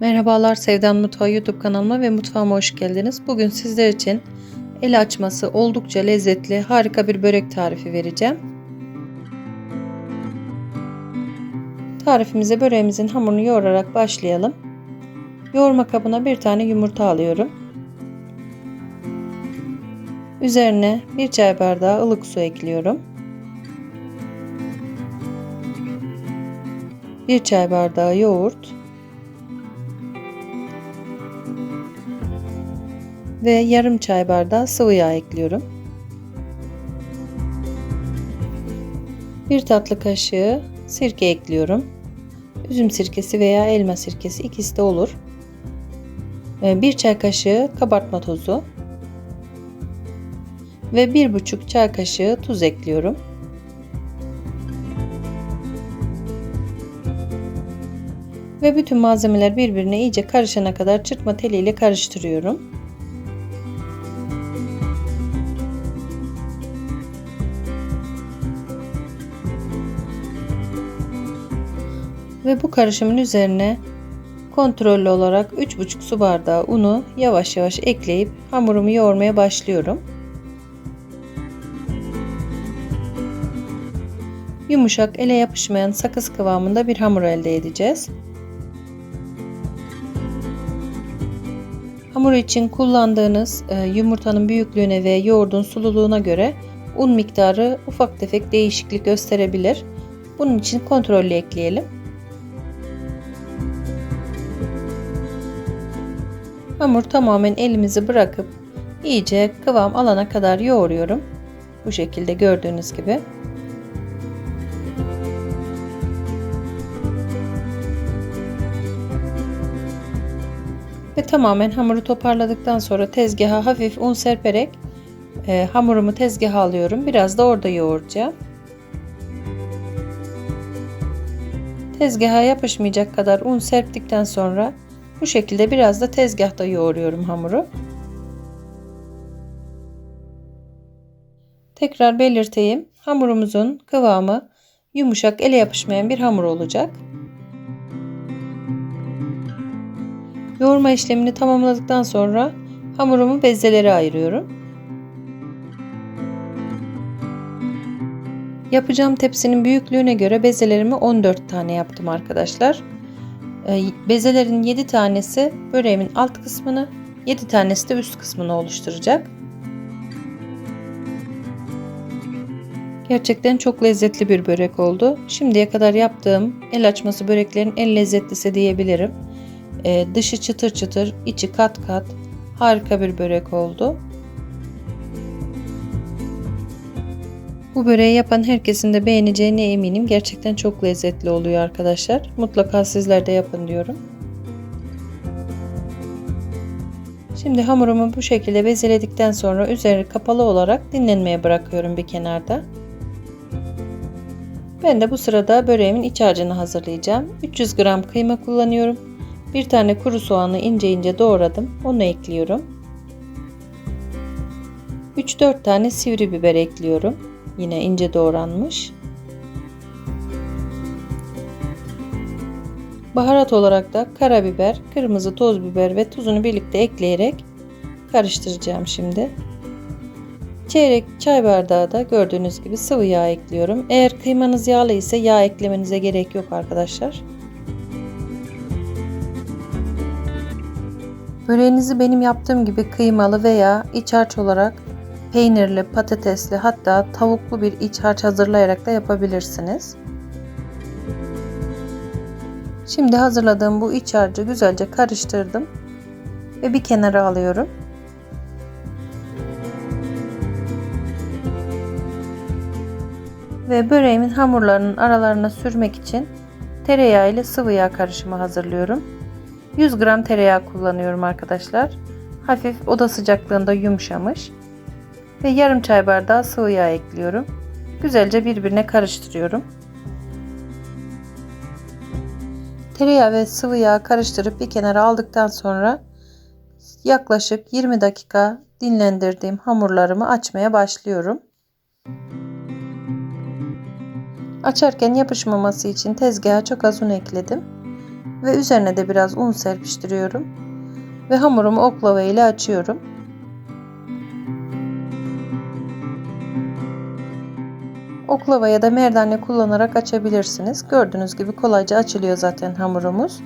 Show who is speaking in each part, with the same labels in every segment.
Speaker 1: Merhabalar Sevdan Mutfağı YouTube kanalıma ve mutfağıma hoş geldiniz. Bugün sizler için el açması oldukça lezzetli harika bir börek tarifi vereceğim. Tarifimize böreğimizin hamurunu yoğurarak başlayalım. Yoğurma kabına bir tane yumurta alıyorum. Üzerine bir çay bardağı ılık su ekliyorum. Bir çay bardağı yoğurt ve yarım çay bardağı sıvı yağ ekliyorum. Bir tatlı kaşığı sirke ekliyorum. Üzüm sirkesi veya elma sirkesi ikisi de olur. Bir çay kaşığı kabartma tozu ve bir buçuk çay kaşığı tuz ekliyorum. Ve bütün malzemeler birbirine iyice karışana kadar çırpma teliyle karıştırıyorum. Ve bu karışımın üzerine kontrollü olarak 3,5 su bardağı unu yavaş yavaş ekleyip hamurumu yoğurmaya başlıyorum. Yumuşak ele yapışmayan sakız kıvamında bir hamur elde edeceğiz. Hamur için kullandığınız yumurtanın büyüklüğüne ve yoğurdun sululuğuna göre un miktarı ufak tefek değişiklik gösterebilir. Bunun için kontrollü ekleyelim. Hamur tamamen elimizi bırakıp iyice kıvam alana kadar yoğuruyorum. Bu şekilde gördüğünüz gibi. Ve tamamen hamuru toparladıktan sonra tezgaha hafif un serperek e, hamurumu tezgaha alıyorum. Biraz da orada yoğuracağım. Tezgaha yapışmayacak kadar un serptikten sonra bu şekilde biraz da tezgahta yoğuruyorum hamuru. Tekrar belirteyim. Hamurumuzun kıvamı yumuşak ele yapışmayan bir hamur olacak. Yoğurma işlemini tamamladıktan sonra hamurumu bezelere ayırıyorum. Yapacağım tepsinin büyüklüğüne göre bezelerimi 14 tane yaptım arkadaşlar. Bezelerin 7 tanesi böreğimin alt kısmını, 7 tanesi de üst kısmını oluşturacak. Gerçekten çok lezzetli bir börek oldu. Şimdiye kadar yaptığım el açması böreklerin en lezzetlisi diyebilirim. Ee, dışı çıtır çıtır, içi kat kat harika bir börek oldu. Bu böreği yapan herkesin de beğeneceğine eminim. Gerçekten çok lezzetli oluyor arkadaşlar. Mutlaka sizler de yapın diyorum. Şimdi hamurumu bu şekilde bezeledikten sonra üzeri kapalı olarak dinlenmeye bırakıyorum bir kenarda. Ben de bu sırada böreğimin iç harcını hazırlayacağım. 300 gram kıyma kullanıyorum. Bir tane kuru soğanı ince ince doğradım. Onu ekliyorum. 3-4 tane sivri biber ekliyorum. Yine ince doğranmış. Baharat olarak da karabiber, kırmızı toz biber ve tuzunu birlikte ekleyerek karıştıracağım şimdi. Çeyrek çay bardağı da gördüğünüz gibi sıvı yağ ekliyorum. Eğer kıymanız yağlı ise yağ eklemenize gerek yok arkadaşlar. Böreğinizi benim yaptığım gibi kıymalı veya iç harç olarak peynirli, patatesli hatta tavuklu bir iç harç hazırlayarak da yapabilirsiniz. Şimdi hazırladığım bu iç harcı güzelce karıştırdım ve bir kenara alıyorum. Ve böreğimin hamurlarının aralarına sürmek için tereyağı ile sıvı yağ karışımı hazırlıyorum. 100 gram tereyağı kullanıyorum arkadaşlar. Hafif oda sıcaklığında yumuşamış. Ve yarım çay bardağı sıvı yağ ekliyorum. Güzelce birbirine karıştırıyorum. Tereyağı ve sıvı yağ karıştırıp bir kenara aldıktan sonra yaklaşık 20 dakika dinlendirdiğim hamurlarımı açmaya başlıyorum. Açarken yapışmaması için tezgaha çok az un ekledim. Ve üzerine de biraz un serpiştiriyorum. Ve hamurumu oklava ile açıyorum. Oklava ya da merdane kullanarak açabilirsiniz. Gördüğünüz gibi kolayca açılıyor zaten hamurumuz.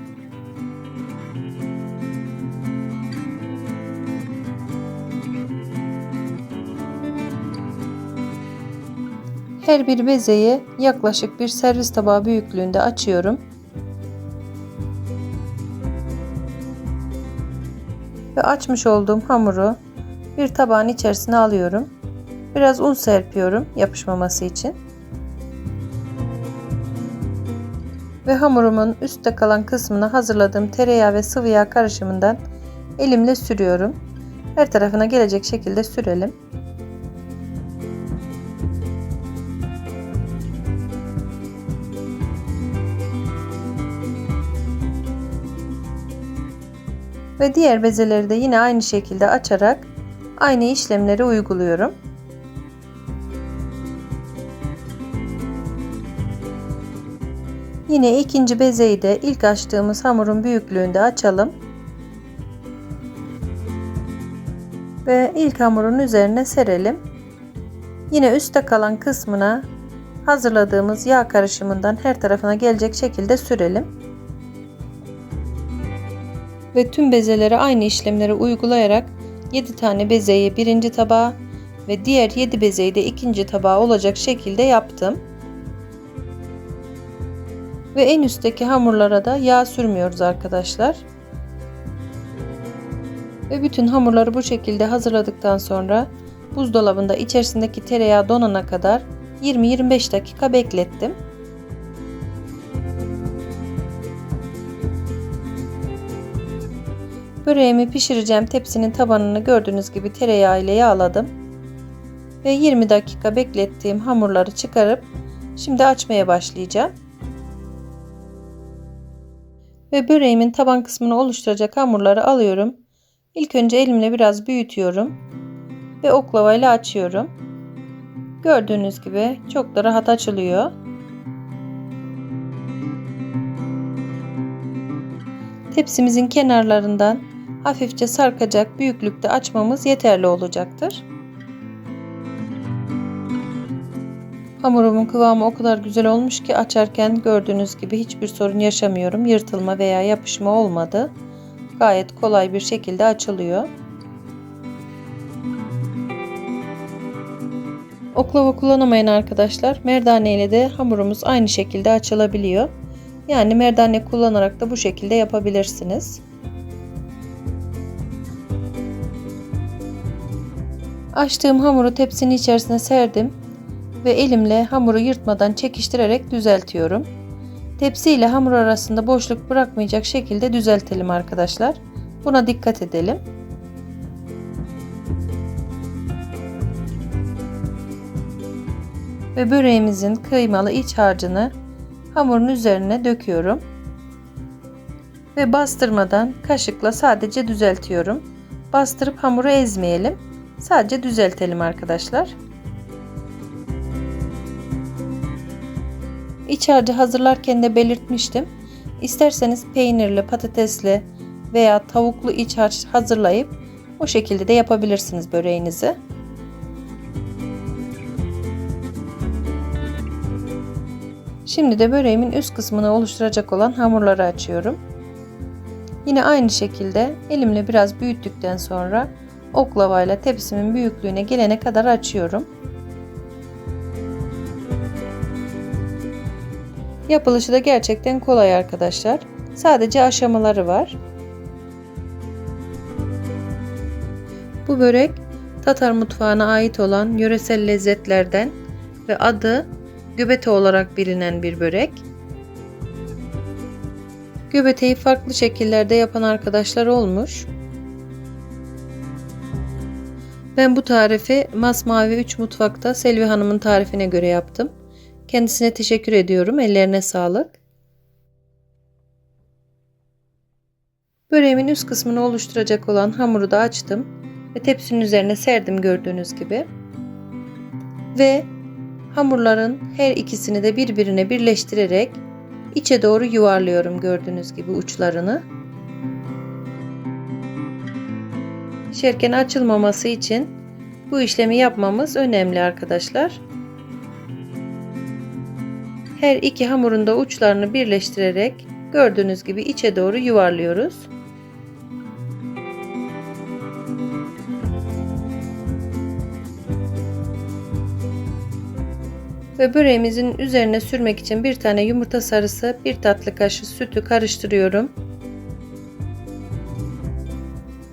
Speaker 1: Her bir bezeyi yaklaşık bir servis tabağı büyüklüğünde açıyorum. Ve açmış olduğum hamuru bir tabağın içerisine alıyorum. Biraz un serpiyorum yapışmaması için. Ve hamurumun üstte kalan kısmına hazırladığım tereyağı ve sıvı yağ karışımından elimle sürüyorum. Her tarafına gelecek şekilde sürelim. Ve diğer bezeleri de yine aynı şekilde açarak aynı işlemleri uyguluyorum. Yine ikinci bezeyi de ilk açtığımız hamurun büyüklüğünde açalım. Ve ilk hamurun üzerine serelim. Yine üstte kalan kısmına hazırladığımız yağ karışımından her tarafına gelecek şekilde sürelim. Ve tüm bezelere aynı işlemleri uygulayarak 7 tane bezeyi birinci tabağa ve diğer 7 bezeyi de ikinci tabağa olacak şekilde yaptım. Ve en üstteki hamurlara da yağ sürmüyoruz arkadaşlar. Ve bütün hamurları bu şekilde hazırladıktan sonra buzdolabında içerisindeki tereyağı donana kadar 20-25 dakika beklettim. Böreğimi pişireceğim tepsinin tabanını gördüğünüz gibi tereyağı ile yağladım. Ve 20 dakika beklettiğim hamurları çıkarıp şimdi açmaya başlayacağım. Ve böreğimin taban kısmını oluşturacak hamurları alıyorum. İlk önce elimle biraz büyütüyorum. Ve oklava ile açıyorum. Gördüğünüz gibi çok da rahat açılıyor. Tepsimizin kenarlarından hafifçe sarkacak büyüklükte açmamız yeterli olacaktır. Hamurumun kıvamı o kadar güzel olmuş ki açarken gördüğünüz gibi hiçbir sorun yaşamıyorum. Yırtılma veya yapışma olmadı. Gayet kolay bir şekilde açılıyor. Oklava kullanamayan arkadaşlar merdane ile de hamurumuz aynı şekilde açılabiliyor. Yani merdane kullanarak da bu şekilde yapabilirsiniz. Açtığım hamuru tepsinin içerisine serdim ve elimle hamuru yırtmadan çekiştirerek düzeltiyorum. Tepsi ile hamur arasında boşluk bırakmayacak şekilde düzeltelim arkadaşlar. Buna dikkat edelim. Ve böreğimizin kıymalı iç harcını hamurun üzerine döküyorum. Ve bastırmadan kaşıkla sadece düzeltiyorum. Bastırıp hamuru ezmeyelim. Sadece düzeltelim arkadaşlar. İç harcı hazırlarken de belirtmiştim. İsterseniz peynirli, patatesli veya tavuklu iç harç hazırlayıp o şekilde de yapabilirsiniz böreğinizi. Şimdi de böreğimin üst kısmını oluşturacak olan hamurları açıyorum. Yine aynı şekilde elimle biraz büyüttükten sonra oklavayla tepsimin büyüklüğüne gelene kadar açıyorum. Yapılışı da gerçekten kolay arkadaşlar. Sadece aşamaları var. Bu börek Tatar mutfağına ait olan yöresel lezzetlerden ve adı göbete olarak bilinen bir börek. Göbeteyi farklı şekillerde yapan arkadaşlar olmuş. Ben bu tarifi Masmavi 3 mutfakta Selvi Hanım'ın tarifine göre yaptım. Kendisine teşekkür ediyorum. Ellerine sağlık. Böreğimin üst kısmını oluşturacak olan hamuru da açtım ve tepsinin üzerine serdim gördüğünüz gibi. Ve hamurların her ikisini de birbirine birleştirerek içe doğru yuvarlıyorum gördüğünüz gibi uçlarını. Pişerken açılmaması için bu işlemi yapmamız önemli arkadaşlar. Her iki hamurun da uçlarını birleştirerek gördüğünüz gibi içe doğru yuvarlıyoruz. Ve böreğimizin üzerine sürmek için bir tane yumurta sarısı, bir tatlı kaşığı sütü karıştırıyorum.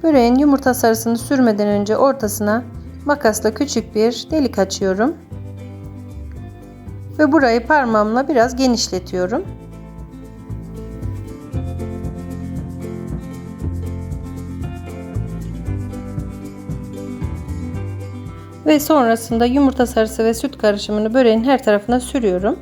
Speaker 1: Böreğin yumurta sarısını sürmeden önce ortasına makasla küçük bir delik açıyorum. Ve burayı parmağımla biraz genişletiyorum. Ve sonrasında yumurta sarısı ve süt karışımını böreğin her tarafına sürüyorum.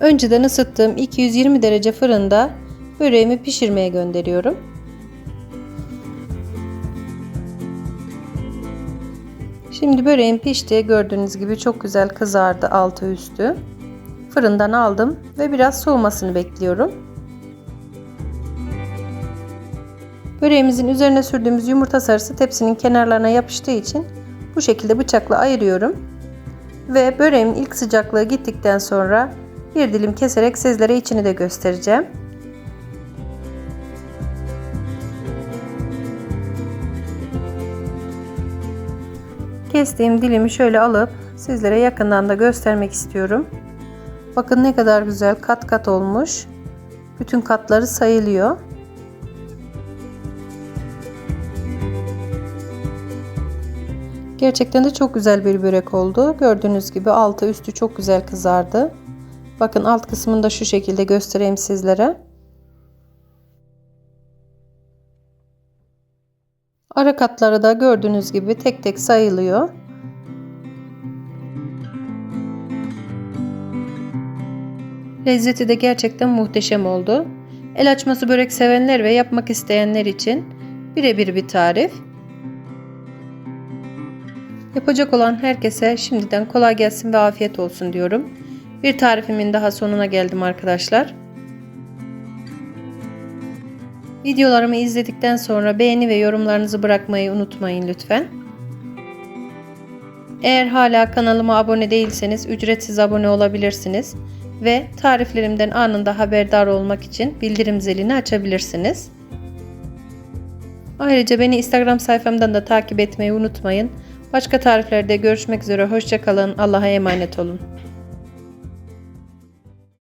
Speaker 1: Önceden ısıttığım 220 derece fırında böreğimi pişirmeye gönderiyorum. Şimdi böreğim pişti. Gördüğünüz gibi çok güzel kızardı altı üstü. Fırından aldım ve biraz soğumasını bekliyorum. Böreğimizin üzerine sürdüğümüz yumurta sarısı tepsinin kenarlarına yapıştığı için bu şekilde bıçakla ayırıyorum. Ve böreğimin ilk sıcaklığı gittikten sonra bir dilim keserek sizlere içini de göstereceğim. Kestiğim dilimi şöyle alıp sizlere yakından da göstermek istiyorum. Bakın ne kadar güzel kat kat olmuş. Bütün katları sayılıyor. Gerçekten de çok güzel bir börek oldu. Gördüğünüz gibi altı üstü çok güzel kızardı. Bakın alt kısmını da şu şekilde göstereyim sizlere. Ara katları da gördüğünüz gibi tek tek sayılıyor. Lezzeti de gerçekten muhteşem oldu. El açması börek sevenler ve yapmak isteyenler için birebir bir tarif. Yapacak olan herkese şimdiden kolay gelsin ve afiyet olsun diyorum. Bir tarifimin daha sonuna geldim arkadaşlar. Videolarımı izledikten sonra beğeni ve yorumlarınızı bırakmayı unutmayın lütfen. Eğer hala kanalıma abone değilseniz ücretsiz abone olabilirsiniz ve tariflerimden anında haberdar olmak için bildirim zilini açabilirsiniz. Ayrıca beni Instagram sayfamdan da takip etmeyi unutmayın. Başka tariflerde görüşmek üzere. Hoşçakalın. Allah'a emanet olun.